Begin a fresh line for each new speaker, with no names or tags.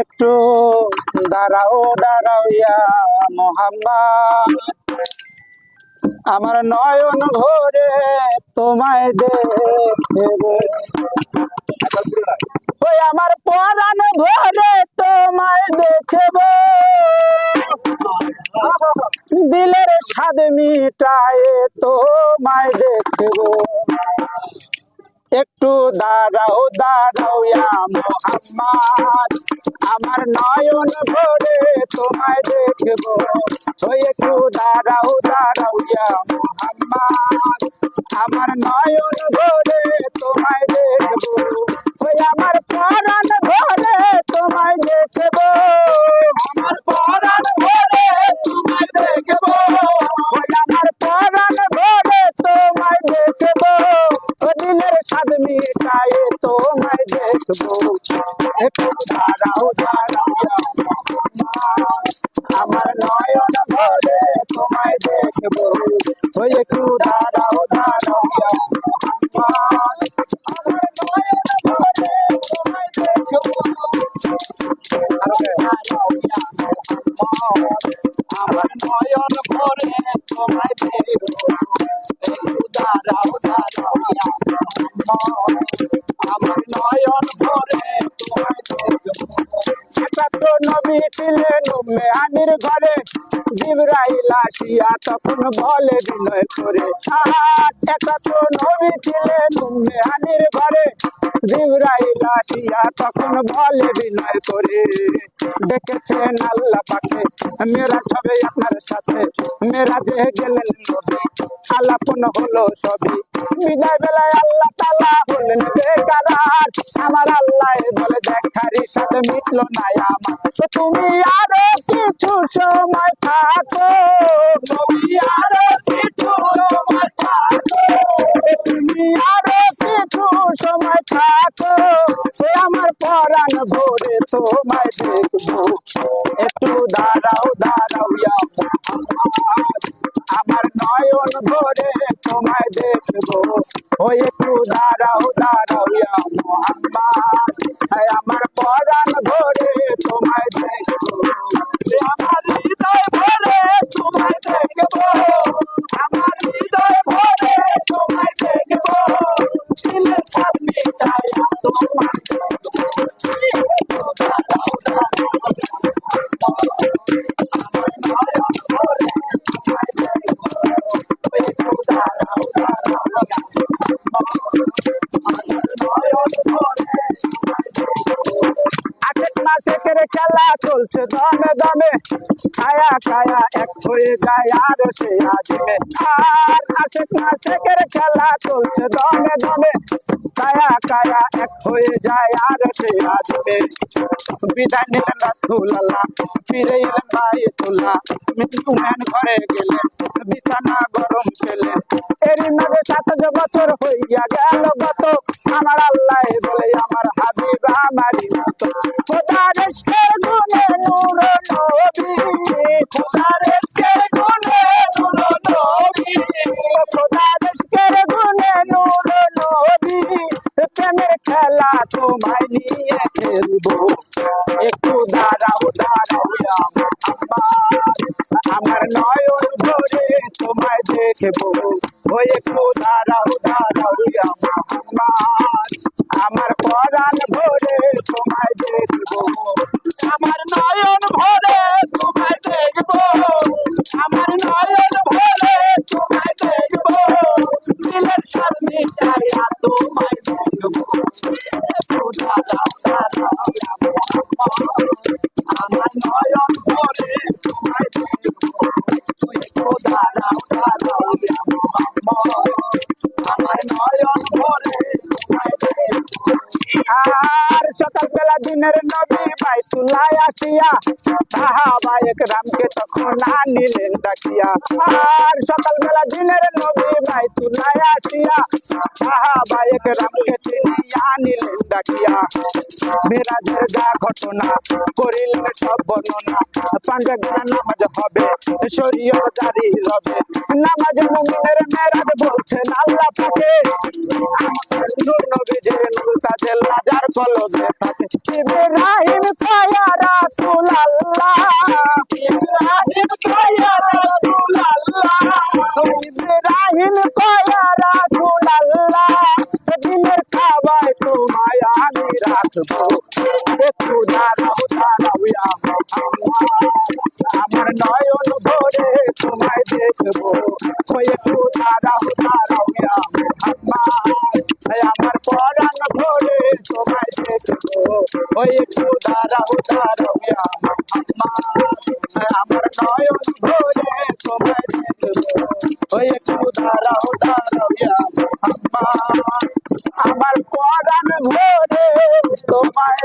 একটু দাঁড়াও দাঁড়াও ইয়া মোহাম্মদ। আমার নয়ন ভরে তোমায় ওই আমার পরাণ ভরে মিটায় তোমায় দেখব। একটু দাঁড়াও দাঁড়াও মোহাম্মদ। আমার নয়ন ভরে তোমায় দেখব। ওই একটু দাঁড়াও দাঁড়াও মোহাম্মদ। আমার নয়ন ভরে তোমায় দেখব। ওই আমার পরাণ ভরে তোমায় দেখব। তোমায় দেখব একটু দাঁড়াও দাঁড়াও আমার নয়ন ভরে তোমায় দেখব ওই একটু দাঁড়াও দাঁড়াও আমার নয়ন ভরে তোমায় দেখব একটু দাঁড়াও দাঁড়াও তো নবী ছিলেন মেহানির ঘরে জিবরাইল আসিয়া তখন বলে বিনয় করে এটা তো নবী ছিলেন মেহানির ঘরে জিবরাইল আসিয়া তখন বলে বিনয় করে দেখেছেন আল্লাহ পাকে মেরা ছবে আপনার সাথে মেরা যে গেলেন নবী আলাপন হলো সবই। বিদায় বেলায় আল্লাহ তালা হলেন বেকারার আমার আল্লাহ বলে দেখারি সাথে মিটলো না আমার তো তুমি আরও কিছু সময় থাকো তুমি আরও কিছু সময় থাকো তুমি আরও কিছু সময় থাকো আমার পরাণ ভরে তোমায় দেখব একটু দাঁড়াও দাঁড়াও আমার নয়ন ভরে তোমায় দেখব ওই একটু দাঁড়াও দাঁড়াও ইয়া মোহাম্মদ আমার মাসেকের খেলা চলছে দমে দমে। কায়া কায়া এক হয়ে যায় আর সে আজমে আর আটেক মাসেকের খেলা চলছে দমে দমে। কায়া কায়া এক হয়ে যায় আর সে আজমে বিদায় নিলেন রাসুল্লাহ ফিরে এলেন বাইতুল্লাহ। মৃত্যু ম্যান ঘরে গেলেন, বিছানা গরম পেলেন এরই মাঝে সাত বছর হইয়া গেল গত। আমার আল্লাহ বলে, আমার হাবিব আমারই মতো। খোদার শের গুনে নূর নবী, খোদার শের গুনে নূর নবী, খোদার শের গুনে নূর নবী। প্রেমের খেলা তোমায় নিয়ে খেলব। একটু দাঁড়াও দাঁড়াও আমার নয়ন ধরে Ooh. নবী বাইতুল্লাহ আসিয়া সাহাবায়ক রামকে তখন আনিলেন ডাকিয়া। আর সকালবেলা দিনের নবী বাইতুল্লাহ আসিয়া সাহাবায়ক রামকে চিনিয়া আনিলেন ডাকিয়া। মেরাজের গা ঘটনা করিলেন সব বর্ণনা পাঞ্জা গোনা নামাজ হবে শরীয় জারি রবে নামাজ মুমিনের মেরাজ বলছেন আল্লাহ পাকে। নূর নবী যে নূর তাজেল লাজার কলবে থাকে আল্লাহ ইব্রাহিম ছায়া রাসূল আল্লাহ ইব্রাহিম ছায়া রাসূল আল্লাহ দিনের খাবায় তোমায় আমি রাখব একটু দাঁড়াও দাঁড়াও ইয়া আমার নয়ন ভরে তোমায় দেখব ওই একটু দাঁড়াও দাঁড়াও ইয়া আমার পরাণ ভরে তোমায় দেখব ওই একটু দাঁড়াও দাঁড়াও আমার নয়ন ভরে তোমায় ওই একটু দাঁড়াও দাঁড়াও আমার পরাণ ভরে তোমায়